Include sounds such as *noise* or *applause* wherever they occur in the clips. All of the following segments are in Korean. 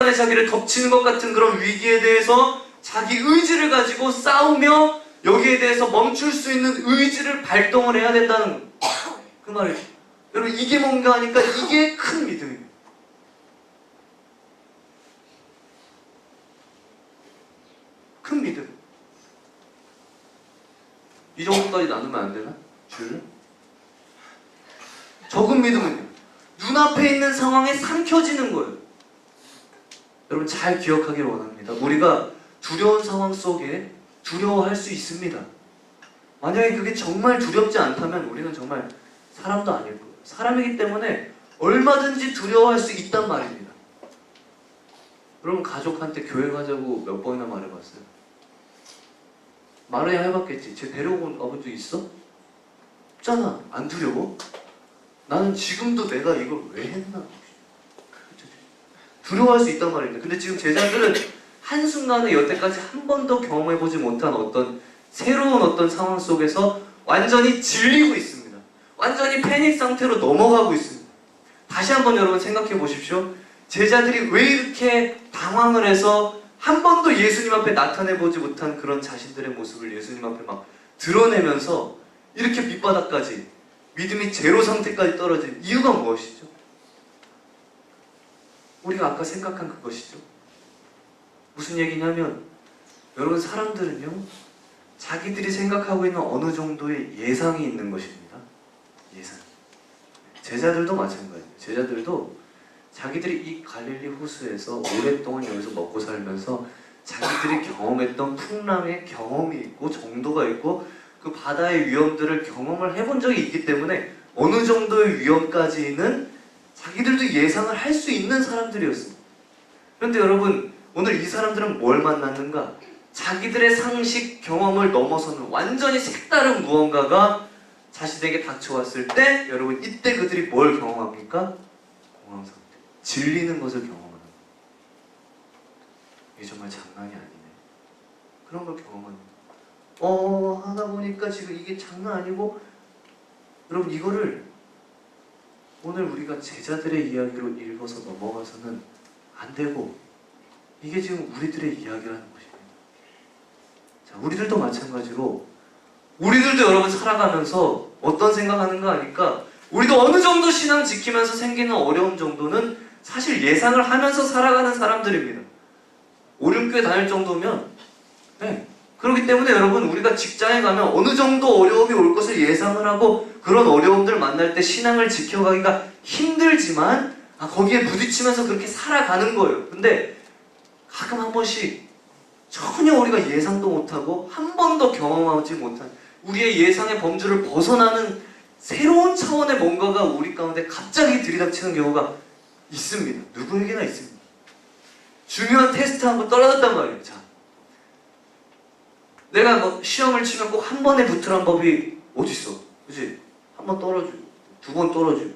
안에 자기를 덮치는 것 같은 그런 위기에 대해서 자기 의지를 가지고 싸우며 여기에 대해서 멈출 수 있는 의지를 발동을 해야 된다는 거. 그 말이죠. 여러분 이게 뭔가 하니까 이게 큰 믿음입니다. 큰 믿음. 이 정도까지 나누면 안 되나? 줄? 적은 믿음은요. 눈앞에 있는 상황에 삼켜지는 거예요. 여러분 잘 기억하길 원합니다. 우리가 두려운 상황 속에 두려워할 수 있습니다. 만약에 그게 정말 두렵지 않다면 우리는 정말 사람도 아닐 거예요. 사람이기 때문에 얼마든지 두려워할 수 있단 말입니다. 여러분 가족한테 교회 가자고 몇 번이나 말해봤어요? 말해야 해봤겠지. 쟤 데려온 와본 적 있어? 없잖아. 안 두려워? 나는 지금도 내가 이걸 왜 했나? 두려워할 수 있단 말입니다. 근데 지금 제자들은 한순간에 여태까지 한 번도 경험해보지 못한 어떤 새로운 어떤 상황 속에서 완전히 질리고 있습니다. 완전히 패닉 상태로 넘어가고 있습니다. 다시 한번 여러분 생각해 보십시오. 제자들이 왜 이렇게 당황을 해서 한 번도 예수님 앞에 나타내보지 못한 그런 자신들의 모습을 예수님 앞에 막 드러내면서 이렇게 밑바닥까지 믿음이 제로 상태까지 떨어진 이유가 무엇이죠? 우리가 아까 생각한 그것이죠. 무슨 얘기냐면 여러분 사람들은요 자기들이 생각하고 있는 어느 정도의 예상이 있는 것입니다. 예상. 제자들도 마찬가지예요. 제자들도 자기들이 이 갈릴리 호수에서 오랫동안 여기서 먹고 살면서 자기들이 경험했던 풍랑의 경험이 있고 정도가 있고 그 바다의 위험들을 경험을 해본 적이 있기 때문에 어느 정도의 위험까지는 자기들도 예상을 할 수 있는 사람들이었습니다. 그런데 여러분 오늘 이 사람들은 뭘 만났는가? 자기들의 상식 경험을 넘어서는 완전히 색다른 무언가가 자신에게 닥쳐왔을 때 여러분 이때 그들이 뭘 경험합니까? 공황 상태. 질리는 것을 경험하는 거예요. 이게 정말 장난이 아니네. 그런 걸 경험하는 거예요. 어 하다 보니까 지금 이게 장난 아니고 여러분 이거를 오늘 우리가 제자들의 이야기로 읽어서 넘어가서는 안 되고 이게 지금 우리들의 이야기라는 것입니다. 자, 우리들도 마찬가지로 우리들도 여러분 살아가면서 어떤 생각하는가 하니까 우리도 어느 정도 신앙 지키면서 생기는 어려움 정도는 사실 예상을 하면서 살아가는 사람들입니다. 오륜교회 다닐 정도면 네. 그렇기 때문에 여러분 우리가 직장에 가면 어느 정도 어려움이 올 것을 예상을 하고 그런 어려움들 만날 때 신앙을 지켜가기가 힘들지만 아, 거기에 부딪히면서 그렇게 살아가는 거예요. 근데 가끔 한 번씩 전혀 우리가 예상도 못하고 한 번도 경험하지 못한 우리의 예상의 범주를 벗어나는 새로운 차원의 뭔가가 우리 가운데 갑자기 들이닥치는 경우가 있습니다. 누구에게나 있습니다. 중요한 테스트 한번 떨어졌단 말이에요. 자, 내가 뭐 시험을 치면 꼭 한 번에 붙으란 법이 어딨어? 그지? 한 번 떨어지고 두 번 떨어지고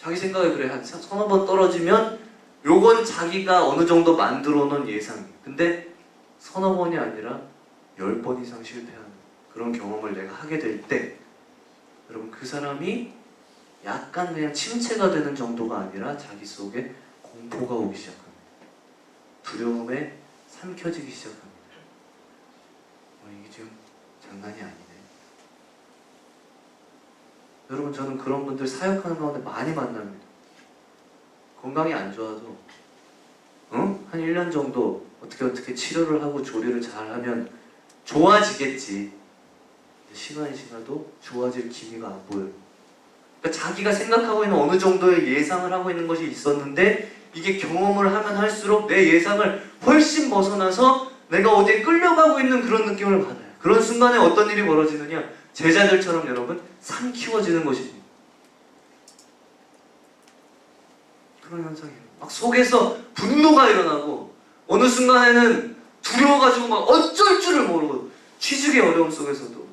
자기 생각에 그래 한 서너 번 떨어지면 요건 자기가 어느 정도 만들어 놓은 예상 근데 서너 번이 아니라 열 번 이상 실패하는 그런 경험을 내가 하게 될 때 여러분 그 사람이 약간 그냥 침체가 되는 정도가 아니라 자기 속에 공포가 오기 시작합니다. 두려움에 삼켜지기 시작합니다. 어, 이게 지금 장난이 아니네. 여러분 저는 그런 분들 사역하는 가운데 많이 만납니다. 건강이 안 좋아도 응? 한 1년 정도 어떻게 어떻게 치료를 하고 조리를 잘 하면 좋아지겠지. 시간이 지나도 좋아질 기미가 안 보여요. 그러니까 자기가 생각하고 있는 어느 정도의 예상을 하고 있는 것이 있었는데 이게 경험을 하면 할수록 내 예상을 훨씬 벗어나서 내가 어디에 끌려가고 있는 그런 느낌을 받아요. 그런 순간에 어떤 일이 벌어지느냐? 제자들처럼 여러분 삼키워지는 것입니다. 그런 현상이에요. 막 속에서 분노가 일어나고 어느 순간에는 두려워가지고 막 어쩔 줄을 모르고 취직의 어려움 속에서도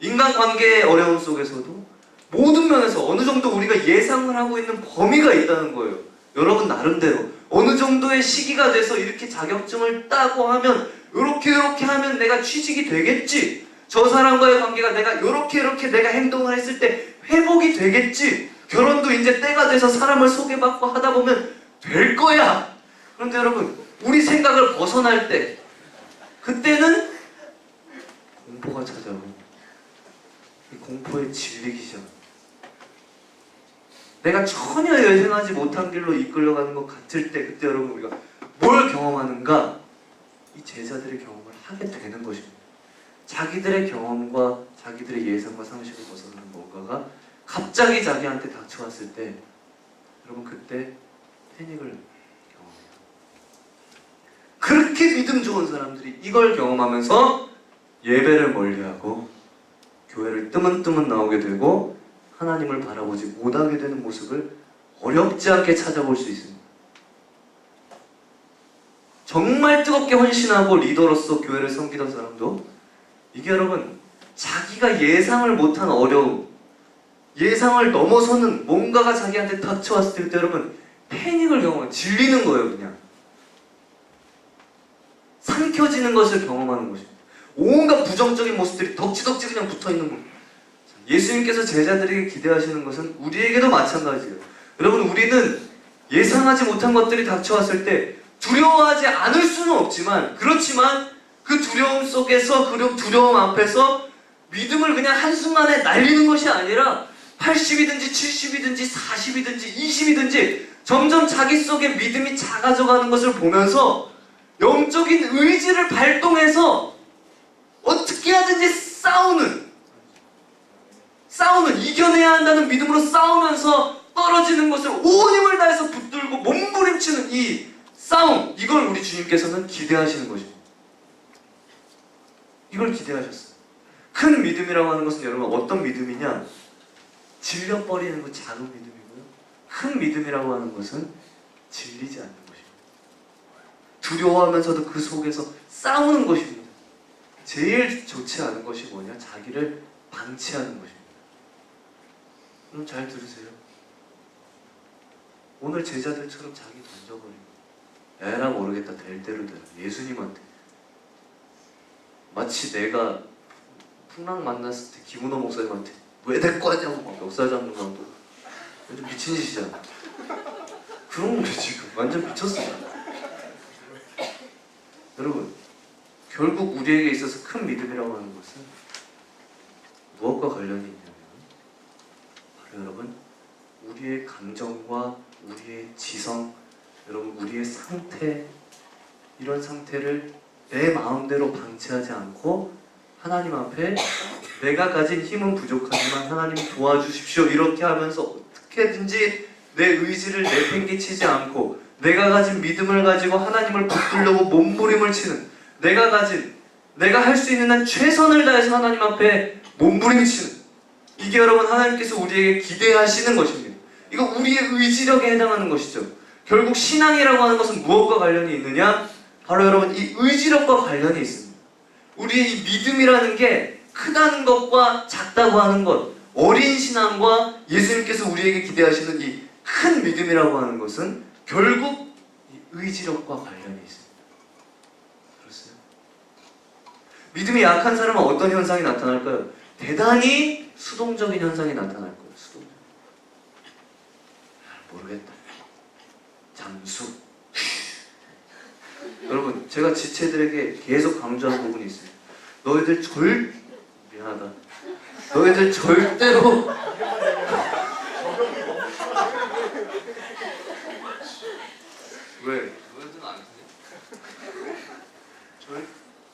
인간관계의 어려움 속에서도 모든 면에서 어느 정도 우리가 예상을 하고 있는 범위가 있다는 거예요. 여러분 나름대로 어느 정도의 시기가 돼서 이렇게 자격증을 따고 하면 이렇게 이렇게 하면 내가 취직이 되겠지. 저 사람과의 관계가 내가 이렇게 이렇게 내가 행동을 했을 때 회복이 되겠지. 결혼도 이제 때가 돼서 사람을 소개받고 하다 보면 될 거야. 그런데 여러분, 우리 생각을 벗어날 때, 그때는 공포가 찾아오고, 이 공포에 질리기 시작. 내가 전혀 예상하지 못한 길로 이끌려가는 것 같을 때, 그때 여러분 우리가 뭘 경험하는가? 이 제자들의 경험을 하게 되는 것입니다. 자기들의 경험과 자기들의 예상과 상식을 벗어나는 뭔가가 갑자기 자기한테 닥쳐왔을 때, 여러분 그때 패닉을 경험해요. 그렇게 믿음 좋은 사람들이 이걸 경험하면서 예배를 멀리하고 교회를 뜨문뜨문 나오게 되고 하나님을 바라보지 못하게 되는 모습을 어렵지 않게 찾아볼 수 있습니다. 정말 뜨겁게 헌신하고 리더로서 교회를 섬기던 사람도 이게 여러분 자기가 예상을 못한 어려움 예상을 넘어서는 뭔가가 자기한테 닥쳐왔을 때 여러분 패닉을 경험해 질리는 거예요 그냥. 삼켜지는 것을 경험하는 것입니다. 온갖 부정적인 모습들이 덕지덕지 그냥 붙어있는 거 예수님께서 제자들에게 기대하시는 것은 우리에게도 마찬가지예요. 여러분 우리는 예상하지 못한 것들이 닥쳐왔을 때 두려워하지 않을 수는 없지만 그렇지만 그 두려움 속에서 그 두려움 앞에서 믿음을 그냥 한순간에 날리는 것이 아니라 80이든지 70이든지 40이든지 20이든지 점점 자기 속에 믿음이 작아져가는 것을 보면서 영적인 의지를 발동해서 어떻게 하든지 싸우는 싸우는 이겨내야 한다는 믿음으로 싸우면서 떨어지는 것을 온 힘을 다해서 붙들고 몸부림치는 이 싸움 이걸 우리 주님께서는 기대하시는 것입니다. 이걸 기대하셨어요. 큰 믿음이라고 하는 것은 여러분 어떤 믿음이냐? 질려버리는 그 작은 믿음이고요. 큰 믿음이라고 하는 것은 질리지 않는 것입니다. 두려워하면서도 그 속에서 싸우는 것입니다. 제일 좋지 않은 것이 뭐냐? 자기를 방치하는 것입니다. 그럼 잘 들으세요. 오늘 제자들처럼 자기 던져버리고 에라 모르겠다 될 대로 되라 예수님한테. 마치 내가 풍랑 만났을 때 김은호 목사님한테 왜내 거냐고 막 역사장로 가고 완전 미친 짓이잖아. 그런 거예요 지금. 완전 미쳤어요. 여러분 결국 우리에게 있어서 큰 믿음이라고 하는 것은 무엇과 관련이 여러분 우리의 감정과 우리의 지성 여러분 우리의 상태 이런 상태를 내 마음대로 방치하지 않고 하나님 앞에 내가 가진 힘은 부족하지만 하나님 도와주십시오. 이렇게 하면서 어떻게든지 내 의지를 내팽개치지 않고 내가 가진 믿음을 가지고 하나님을 붙들려고 몸부림을 치는 내가 가진 내가 할 수 있는 한 최선을 다해서 하나님 앞에 몸부림치는 이게 여러분 하나님께서 우리에게 기대하시는 것입니다. 이거 우리의 의지력에 해당하는 것이죠. 결국 신앙이라고 하는 것은 무엇과 관련이 있느냐? 바로 여러분 이 의지력과 관련이 있습니다. 우리의 이 믿음이라는 게 크다는 것과 작다고 하는 것, 어린 신앙과 예수님께서 우리에게 기대하시는 이 큰 믿음이라고 하는 것은 결국 이 의지력과 관련이 있습니다. 그렇어요? 믿음이 약한 사람은 어떤 현상이 나타날까요? 대단히 수동적인 현상이 나타날 거예요. 수동적. 아, 모르겠다. 잠수. *laughs* 여러분, 제가 지체들에게 계속 강조하는 부분이 있어요. 너희들 절 미안하다. 너희들 절대로 *laughs* 왜?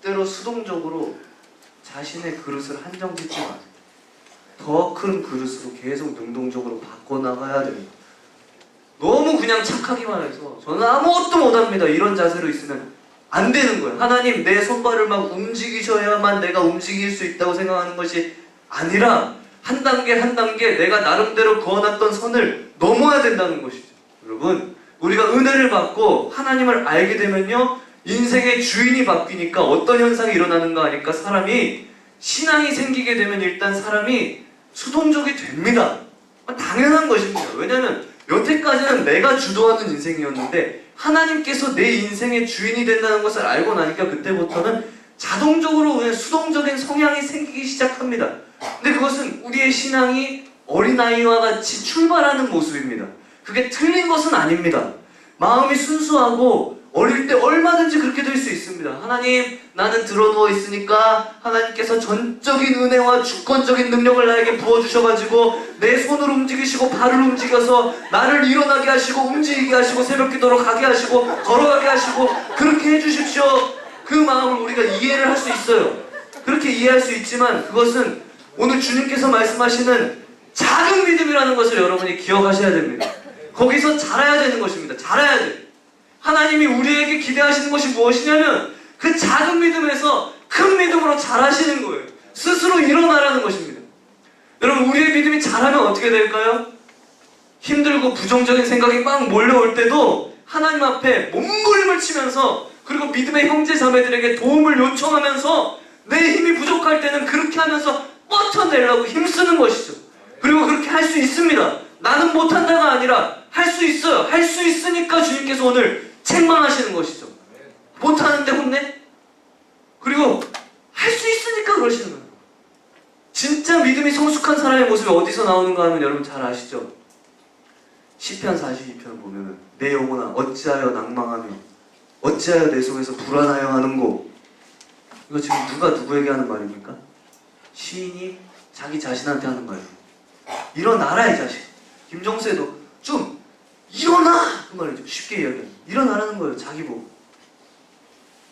절대로 수동적으로 자신의 그릇을 한정 짓지 마세요. 더 큰 그릇으로 계속 능동적으로 바꿔나가야 됩니다. 너무 그냥 착하기만 해서 저는 아무것도 못합니다. 이런 자세로 있으면 안 되는 거예요. 하나님 내 손발을 막 움직이셔야만 내가 움직일 수 있다고 생각하는 것이 아니라 한 단계 한 단계 내가 나름대로 그어놨던 선을 넘어야 된다는 것이죠. 여러분 우리가 은혜를 받고 하나님을 알게 되면요 인생의 주인이 바뀌니까 어떤 현상이 일어나는가 하니까 사람이 신앙이 생기게 되면 일단 사람이 수동적이 됩니다. 당연한 것입니다. 왜냐하면 여태까지는 내가 주도하는 인생이었는데 하나님께서 내 인생의 주인이 된다는 것을 알고 나니까 그때부터는 자동적으로 그냥 수동적인 성향이 생기기 시작합니다. 근데 그것은 우리의 신앙이 어린아이와 같이 출발하는 모습입니다. 그게 틀린 것은 아닙니다. 마음이 순수하고 어릴 때 얼마든지 그렇게 될 수 있습니다. 하나님, 나는 드러누워 있으니까 하나님께서 전적인 은혜와 주권적인 능력을 나에게 부어주셔가지고 내 손을 움직이시고 발을 움직여서 나를 일어나게 하시고 움직이게 하시고 새벽 기도로 가게 하시고 걸어가게 하시고 그렇게 해주십시오. 그 마음을 우리가 이해를 할 수 있어요. 그렇게 이해할 수 있지만 그것은 오늘 주님께서 말씀하시는 작은 믿음이라는 것을 여러분이 기억하셔야 됩니다. 거기서 자라야 되는 것입니다. 자라야 돼. 하나님이 우리에게 기대하시는 것이 무엇이냐면 그 작은 믿음에서 큰 믿음으로 자라시는 거예요. 스스로 일어나라는 것입니다. 여러분 우리의 믿음이 자라면 어떻게 될까요? 힘들고 부정적인 생각이 막 몰려올 때도 하나님 앞에 몸부림을 치면서 그리고 믿음의 형제 자매들에게 도움을 요청하면서 내 힘이 부족할 때는 그렇게 하면서 뻗쳐내려고 힘쓰는 것이죠. 그리고 그렇게 할 수 있습니다. 나는 못한다가 아니라 할 수 있어요. 할 수 있으니까 주님께서 오늘 책망하시는 것이죠. 못하는데 혼내? 그리고 할 수 있으니까 그러시는 거예요. 진짜 믿음이 성숙한 사람의 모습이 어디서 나오는가 하면 여러분 잘 아시죠? 시편 42편 보면은 내 영혼아 어찌하여 낭망하며 어찌하여 내 속에서 불안하여 하는고 이거 지금 누가 누구에게 하는 말입니까? 시인이 자기 자신한테 하는 말이에요. 일어나라 이 자식. 그 말이죠. 쉽게 이야기하면 일어나라는 거예요. 자기 보고.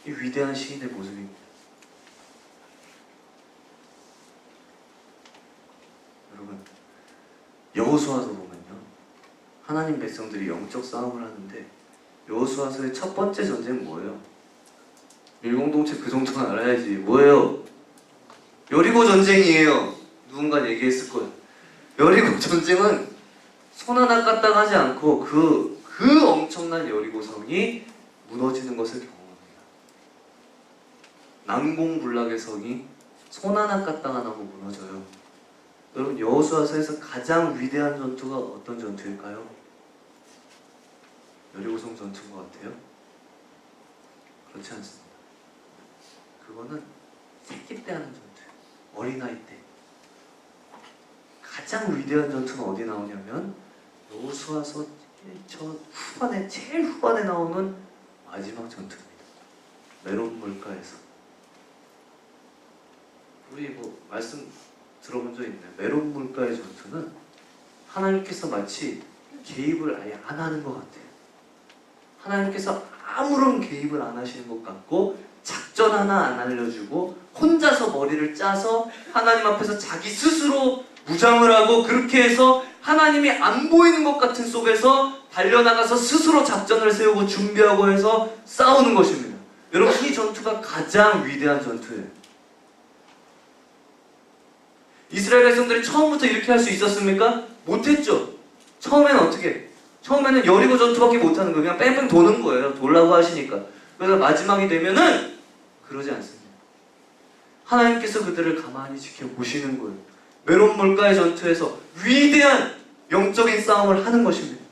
이 위대한 시인의 모습입니다. 여러분 여호수아서 보면요. 하나님 백성들이 영적 싸움을 하는데 여호수아서의 첫 번째 전쟁은 뭐예요? 밀공동체 그 정도는 알아야지. 뭐예요? 여리고 전쟁이에요. 누군가 얘기했을 거예요. 여리고 *laughs* 전쟁은 손 하나 까딱 하지 않고 그, 그 엄청난 여리고성이 무너지는 것을 경험합니다. 난공불락의 성이 손 하나 까딱 안 하고 무너져요. 여러분 여호수아서에서 가장 위대한 전투가 어떤 전투일까요? 여리고성 전투인 것 같아요? 그렇지 않습니다. 그거는 새끼 때 하는 전투예요. 어린아이 때. 가장 위대한 전투는 어디 나오냐면 여호수아서 저 후반에 제일 후반에 나오는 마지막 전투입니다. 메론 물가에서 우리 뭐 말씀 들어본 적 있나요? 메론 물가의 전투는 하나님께서 마치 개입을 아예 안 하는 것 같아요. 하나님께서 아무런 개입을 안 하시는 것 같고 작전 하나 안 알려주고 혼자서 머리를 짜서 하나님 앞에서 자기 스스로 무장을 하고 그렇게 해서 하나님이 안 보이는 것 같은 속에서 달려나가서 스스로 작전을 세우고 준비하고 해서 싸우는 것입니다. 여러분 이 전투가 가장 위대한 전투예요. 이스라엘 백성들이 처음부터 이렇게 할 수 있었습니까? 못했죠. 처음에는 어떻게? 처음에는 여리고 전투밖에 못하는 거예요. 그냥 뺑뺑 도는 거예요. 돌라고 하시니까. 그래서 마지막이 되면은 그러지 않습니다. 하나님께서 그들을 가만히 지켜보시는 거예요. 메론 물가의 전투에서 위대한 영적인 싸움을 하는 것입니다.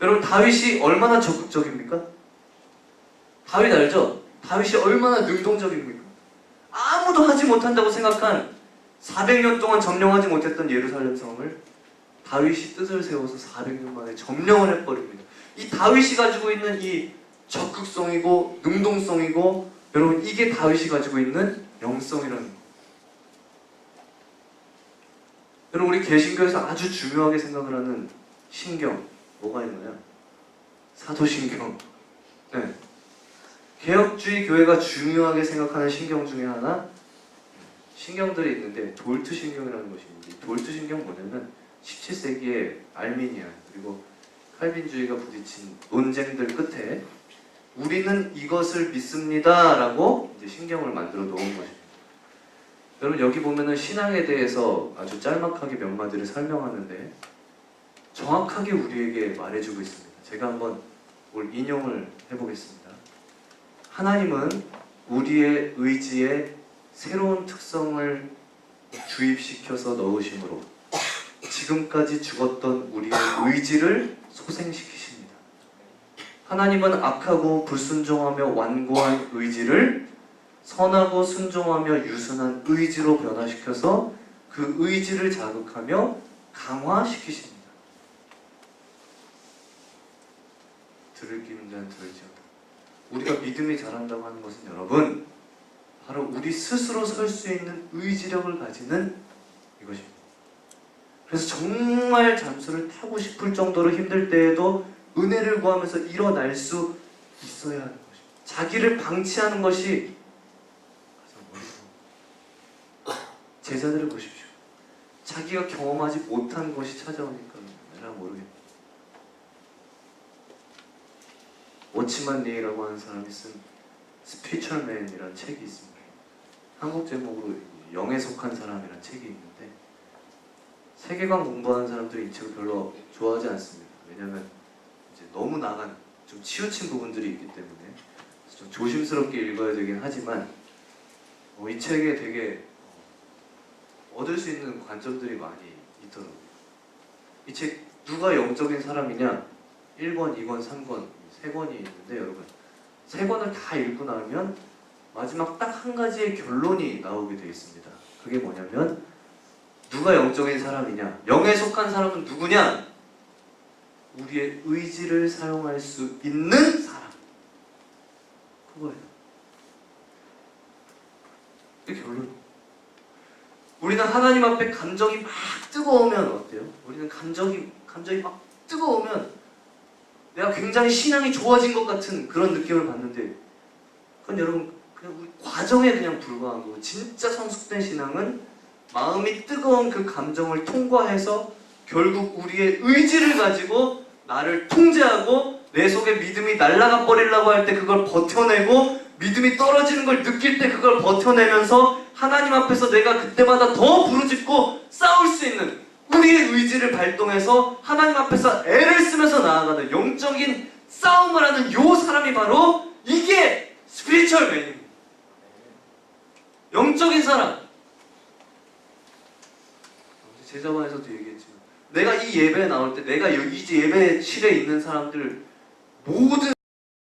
여러분 다윗이 얼마나 적극적입니까? 다윗 알죠? 다윗이 얼마나 능동적입니까? 아무도 하지 못한다고 생각한 400년 동안 점령하지 못했던 예루살렘 성을 다윗이 뜻을 세워서 400년 만에 점령을 해버립니다. 이 다윗이 가지고 있는 이 적극성이고 능동성이고 여러분 이게 다윗이 가지고 있는 영성이라는 거. 여러분 우리 개신교에서 아주 중요하게 생각을 하는 신경 뭐가 있나요? 사도신경. 네. 개혁주의 교회가 중요하게 생각하는 신경 중에 하나 신경들이 있는데 돌트 신경이라는 것이 있는데 이 돌트 신경 뭐냐면 17세기에 알미니아 그리고 칼빈주의가 부딪힌 논쟁들 끝에 우리는 이것을 믿습니다라고 이제 신경을 만들어 놓은 것입니다. 여러분 여기 보면은 신앙에 대해서 아주 짤막하게 몇 마디를 설명하는데 정확하게 우리에게 말해주고 있습니다. 제가 한번 오늘 인용을 해보겠습니다. 하나님은 우리의 의지에 새로운 특성을 주입시켜서 넣으심으로 지금까지 죽었던 우리의 의지를 소생시키십니다. 하나님은 악하고 불순종하며 완고한 의지를 선하고 순종하며 유순한 의지로 변화시켜서 그 의지를 자극하며 강화시키십니다. 들을 끼는 자는 들을지어다. 우리가 믿음이 자란다고 하는 것은 여러분 바로 우리 스스로 설 수 있는 의지력을 가지는 이것입니다. 그래서 정말 잠수를 타고 싶을 정도로 힘들 때에도 은혜를 구하면서 일어날 수 있어야 하는 것입니다. 자기를 방치하는 것이 가장 어려워. 제자들을 보십시오. 자기가 경험하지 못한 것이 찾아오니까 내가 모르겠다. 워치만 리라고 하는 사람이 쓴 스피처 맨이라는 책이 있습니다. 한국 제목으로 영에 속한 사람이라는 책이 있는데 세계관 공부하는 사람들이 이 책을 별로 좋아하지 않습니다. 왜냐하면 이제 너무 나간 좀 치우친 부분들이 있기 때문에 좀 조심스럽게 읽어야 되긴 하지만 어, 이 책에 되게 어, 얻을 수 있는 관점들이 많이 있더라고요. 이 책 누가 영적인 사람이냐? 1권, 2권, 3권, 세 권이 있는데 여러분 세 권을 다 읽고 나면 마지막 딱 한 가지의 결론이 나오게 되어 있습니다. 그게 뭐냐면 누가 영적인 사람이냐? 영에 속한 사람은 누구냐? 우리의 의지를 사용할 수 있는 사람. 그거예요. 그게 결론. 우리는 하나님 앞에 감정이 막 뜨거우면 어때요? 우리는 감정이 감정이 막 뜨거우면 내가 굉장히 신앙이 좋아진 것 같은 그런 느낌을 받는데 그건 여러분 그냥 우리 과정에 그냥 불과한 거고 진짜 성숙된 신앙은 마음이 뜨거운 그 감정을 통과해서 결국 우리의 의지를 가지고 나를 통제하고 내 속에 믿음이 날아가 버리려고 할 때 그걸 버텨내고 믿음이 떨어지는 걸 느낄 때 그걸 버텨내면서 하나님 앞에서 내가 그때마다 더 부르짖고 싸울 수 있는 우리의 의지를 발동해서 하나님 앞에서 애를 쓰면서 나아가는 영적인 싸움을 하는 요 사람이 바로 이게 스피리추얼 맨입니다. 영적인 사람. 제자반에서도 얘기했지만 내가 이 예배에 나올 때 내가 이제 예배 실에 있는 사람들 모든